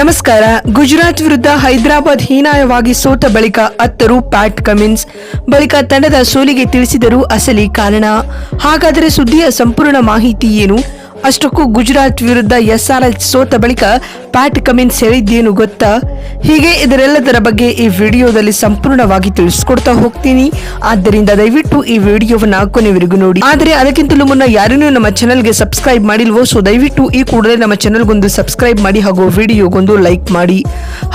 ನಮಸ್ಕಾರ. ಗುಜರಾತ್ ವಿರುದ್ಧ ಹೈದರಾಬಾದ್ ಹೀನಾಯವಾಗಿ ಸೋತ ಬಳಿಕ ಅತ್ತರು ಪ್ಯಾಟ್ ಕಮಿನ್ಸ್ ಬಳಿಕ ತಂಡದ ಸೋಲಿಗೆ ತಿಳಿಸಿದರು ಅಸಲಿ ಕಾರಣ. ಹಾಗಾದರೆ ಸುದ್ದಿಯ ಸಂಪೂರ್ಣ ಮಾಹಿತಿ ಏನು? ಅಷ್ಟಕ್ಕೂ ಗುಜರಾತ್ ವಿರುದ್ಧ ಎಸ್ಆರ್ಎಚ್ ಸೋತ ಬಳಿಕ ಪ್ಯಾಟ್ ಕಮಿನ್ಸ್ ಹೇಳಿದ್ದೇನು ಗೊತ್ತಾ? ಹೀಗೆ ಇದರೆಲ್ಲದರ ಬಗ್ಗೆ ಈ ವಿಡಿಯೋದಲ್ಲಿ ಸಂಪೂರ್ಣವಾಗಿ ತಿಳಿಸ್ಕೊಡ್ತಾ ಹೋಗ್ತೀನಿ. ಆದ್ದರಿಂದ ದಯವಿಟ್ಟು ಈ ವಿಡಿಯೋವನ್ನು ಕೊನೆವರೆಗೂ ನೋಡಿ. ಆದರೆ ಅದಕ್ಕಿಂತಲೂ ಮುನ್ನ ಯಾರನ್ನೂ ನಮ್ಮ ಚಾನಲ್ಗೆ ಸಬ್ಸ್ಕ್ರೈಬ್ ಮಾಡಿಲ್ವೋ, ಸೊ ದಯವಿಟ್ಟು ಈ ಕೂಡಲೇ ನಮ್ಮ ಚಾನಲ್ಗೊಂದು ಸಬ್ಸ್ಕ್ರೈಬ್ ಮಾಡಿ ಹಾಗೂ ವಿಡಿಯೋಗೊಂದು ಲೈಕ್ ಮಾಡಿ.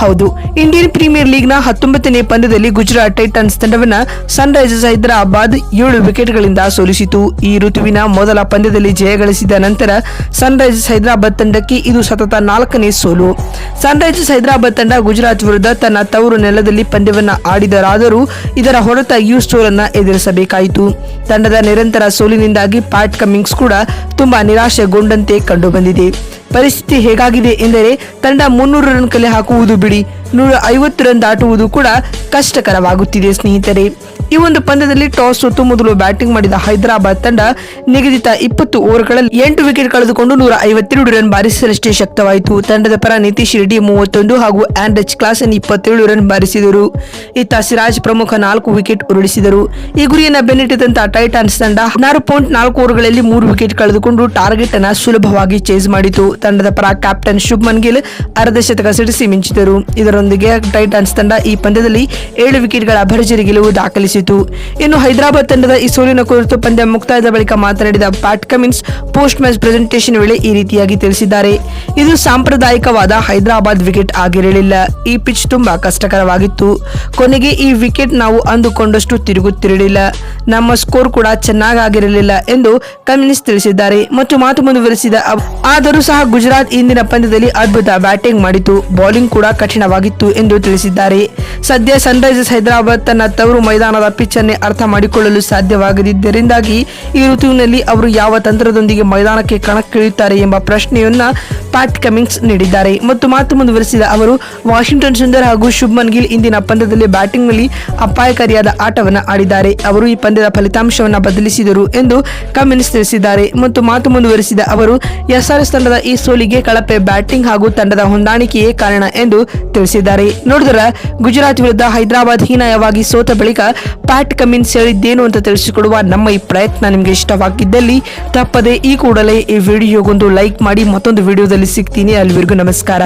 ಹೌದು, ಇಂಡಿಯನ್ ಪ್ರೀಮಿಯರ್ ಲೀಗ್ನ ಹತ್ತೊಂಬತ್ತನೇ ಪಂದ್ಯದಲ್ಲಿ ಗುಜರಾತ್ ಟೈಟನ್ಸ್ ತಂಡವನ್ನ ಸನ್ರೈಸರ್ಸ್ ಹೈದರಾಬಾದ್ ಏಳು ವಿಕೆಟ್ಗಳಿಂದ ಸೋಲಿಸಿತು. ಈ ಋತುವಿನ ಮೊದಲ ಪಂದ್ಯದಲ್ಲಿ ಜಯಗಳಿಸಿದ ನಂತರ ಸನ್ ರೈಸರ್ಸ್ ಹೈದರಾಬಾದ್ ತಂಡಕ್ಕೆ ಇದು ಸತತ ನಾಲ್ಕನೇ ಸೋಲು. ಸನ್ರೈಸರ್ಸ್ ಹೈದರಾಬಾದ್ ತಂಡ ಗುಜರಾತ್ ವಿರುದ್ಧ ತನ್ನ ತವರು ನೆಲದಲ್ಲಿ ಪಂದ್ಯವನ್ನು ಆಡಿದರಾದರೂ ಇದರ ಹೊರತಾಗಿಯೂ ಸೋಲನ್ನ ಎದುರಿಸಬೇಕಾಯಿತು. ತಂಡದ ನಿರಂತರ ಸೋಲಿನಿಂದಾಗಿ ಪ್ಯಾಟ್ ಕಮಿಂಗ್ಸ್ ಕೂಡ ತುಂಬಾ ನಿರಾಶೆಗೊಂಡಂತೆ ಕಂಡುಬಂದಿದೆ. ಪರಿಸ್ಥಿತಿ ಹೇಗಾಗಿದೆ ಎಂದರೆ ತಂಡ ಮುನ್ನೂರು ರನ್ ಕಲೆ ಹಾಕುವುದು ಬಿಡಿ. ನೂರ ಐವತ್ತು ರನ್ ದಾಟುವುದು ಕೂಡ ಕಷ್ಟಕರವಾಗುತ್ತಿದೆ ಸ್ನೇಹಿತರೆ. ಈ ಒಂದು ಪಂದ್ಯದಲ್ಲಿ ಟಾಸ್ ಸೋತು ಮೊದಲು ಬ್ಯಾಟಿಂಗ್ ಮಾಡಿದ ಹೈದರಾಬಾದ್ ತಂಡ ನಿಗದಿತ ಇಪ್ಪತ್ತು ಓವರ್ಗಳಲ್ಲಿ ಎಂಟು ವಿಕೆಟ್ ಕಳೆದುಕೊಂಡು ನೂರ ಐವತ್ತೆರಡು ರನ್ ಬಾರಿಸಲಷ್ಟೇ ಶಕ್ತವಾಯಿತು. ತಂಡದ ಪರ ನಿತೀಶ್ ರೆಡ್ಡಿ ಮೂವತ್ತೊಂದು ಹಾಗೂ ಆಂಡ್ರಿಚ್ ಕ್ಲಾಸನ್ ಇಪ್ಪತ್ತೇಳು ರನ್ ಬಾರಿಸಿದರು. ಇತ್ತ ಸಿರಾಜ್ ಪ್ರಮುಖ ನಾಲ್ಕು ವಿಕೆಟ್ ಉರುಳಿಸಿದರು. ಈ ಗುರಿಯನ್ನ ಬೆನ್ನಿಟ್ಟಿದಂತಹ ಟೈಟಾನ್ಸ್ ತಂಡ ಹದಿನಾರು ಪಾಯಿಂಟ್ ನಾಲ್ಕು ಓವರ್ಗಳಲ್ಲಿ ಮೂರು ವಿಕೆಟ್ ಕಳೆದುಕೊಂಡು ಟಾರ್ಗೆಟ್ ಅನ್ನ ಸುಲಭವಾಗಿ ಚೇಸ್ ಮಾಡಿತು. ತಂಡದ ಪರ ಕ್ಯಾಪ್ಟನ್ ಶುಭ್ಮನ್ ಗಿಲ್ ಅರ್ಧ ಶತಕ ಸಿಡಿಸಿ ಮಿಂಚಿದರು. ಇದರೊಂದಿಗೆ ಟೈಟಾನ್ಸ್ ತಂಡ ಈ ಪಂದ್ಯದಲ್ಲಿ ಏಳು ವಿಕೆಟ್ಗಳ ಭರ್ಜರಿ ಗೆಲುವು ದಾಖಲಿಸಿತು. ಇನ್ನು ಹೈದರಾಬಾದ್ ತಂಡದ ಈ ಸೋಲಿನ ಕುರಿತು ಪಂದ್ಯ ಮುಕ್ತಾಯದ ಬಳಿಕ ಮಾತನಾಡಿದ Pat Cummins, post match presentation ವೇಳೆ ಈ ರೀತಿಯಾಗಿ ತಿಳಿಸಿದ್ದಾರೆ. ಇದು ಸಾಂಪ್ರದಾಯಿಕವಾದ ಹೈದರಾಬಾದ್ ವಿಕೆಟ್ ಆಗಿರಲಿಲ್ಲ. ಈ ಪಿಚ್ ತುಂಬಾ ಕಷ್ಟಕರವಾಗಿತ್ತು. ಕೊನೆಗೆ ಈ ವಿಕೆಟ್ ನಾವು ಅಂದುಕೊಂಡಷ್ಟು ತಿರುಗುತ್ತಿರಲಿಲ್ಲ. ನಮ್ಮ ಸ್ಕೋರ್ ಕೂಡ ಚೆನ್ನಾಗಿರಲಿಲ್ಲ ಎಂದು ಕಮಿನ್ಸ್ ತಿಳಿಸಿದ್ದಾರೆ. ಮತ್ತು ಮಾತು ಮುಂದುವರೆಸಿದ ಆದರೂ ಸಹ ಗುಜರಾತ್ ಇಂದಿನ ಪಂದ್ಯದಲ್ಲಿ ಅದ್ಭುತ ಬ್ಯಾಟಿಂಗ್ ಮಾಡಿತು. ಬೌಲಿಂಗ್ ಕೂಡ ಕಠಿಣವಾಗಿತ್ತು ಎಂದು ತಿಳಿಸಿದ್ದಾರೆ. ಸದ್ಯ ಸನ್ರೈಸರ್ಸ್ ಹೈದರಾಬಾದ್ ತನ್ನ ತವರು ಮೈದಾನದ ಪಿಚ್ ಅನ್ನೇ ಅರ್ಥ ಮಾಡಿಕೊಳ್ಳಲು ಸಾಧ್ಯವಾಗದಿದ್ದರಿಂದಾಗಿ ಈ ಋತುವಿನಲ್ಲಿ ಅವರು ಯಾವ ತಂತ್ರದೊಂದಿಗೆ ಮೈದಾನಕ್ಕೆ ಕಣಕ್ಕಿಳಿಯುತ್ತಾರೆ ಎಂಬ ಪ್ರಶ್ನೆಯನ್ನ ಪ್ಯಾಟ್ ಕಮಿಂಗ್ಸ್ ನೀಡಿದ್ದಾರೆ. ಮತ್ತು ಮಾತು ಮುಂದುವರೆಸಿದ ಅವರು, ವಾಷಿಂಗ್ಟನ್ ಸುಂದರ್ ಹಾಗೂ ಶುಭ್ಮನ್ ಗಿಲ್ ಇಂದಿನ ಪಂದ್ಯದಲ್ಲಿ ಬ್ಯಾಟಿಂಗ್ನಲ್ಲಿ ಅಪಾಯಕಾರಿಯಾದ ಆಟವನ್ನು ಆಡಿದ್ದಾರೆ. ಅವರು ಈ ಪಂದ್ಯದ ಫಲಿತಾಂಶವನ್ನು ಬದಲಿಸಿದರು ಎಂದು ಕಮಿನ್ಸ್ ತಿಳಿಸಿದ್ದಾರೆ. ಮತ್ತು ಮಾತು ಮುಂದುವರೆಸಿದ ಅವರು, ಎಸ್ಆರ್ಎಸ್ ತಂಡದ ಈ ಸೋಲಿಗೆ ಕಳಪೆ ಬ್ಯಾಟಿಂಗ್ ಹಾಗೂ ತಂಡದ ಹೊಂದಾಣಿಕೆಯೇ ಕಾರಣ ಎಂದು ತಿಳಿಸಿದ್ದಾರೆ. ನೋಡಿದ್ರೆ ಗುಜರಾತ್ ವಿರುದ್ಧ ಹೈದರಾಬಾದ್ ಹೀನಾಯವಾಗಿ ಸೋತ ಬಳಿಕ ಪ್ಯಾಟ್ ಕಮಿನ್ಸ್ ಹೇಳಿದ್ದೇನು ಅಂತ ತಿಳಿಸಿಕೊಡುವ ನಮ್ಮ ಈ ಪ್ರಯತ್ನ ನಿಮಗೆ ಇಷ್ಟವಾಗಿದ್ದಲ್ಲಿ ತಪ್ಪದೆ ಈ ಕೂಡಲೇ ಈ ವಿಡಿಯೋಗೊಂದು ಲೈಕ್ ಮಾಡಿ ಮತ್ತೊಂದು ವಿಡಿಯೋದಲ್ಲಿ ಸಿಗ್ತೀನಿ ಅಲ್ಲಿವರೆಗೂ ನಮಸ್ಕಾರ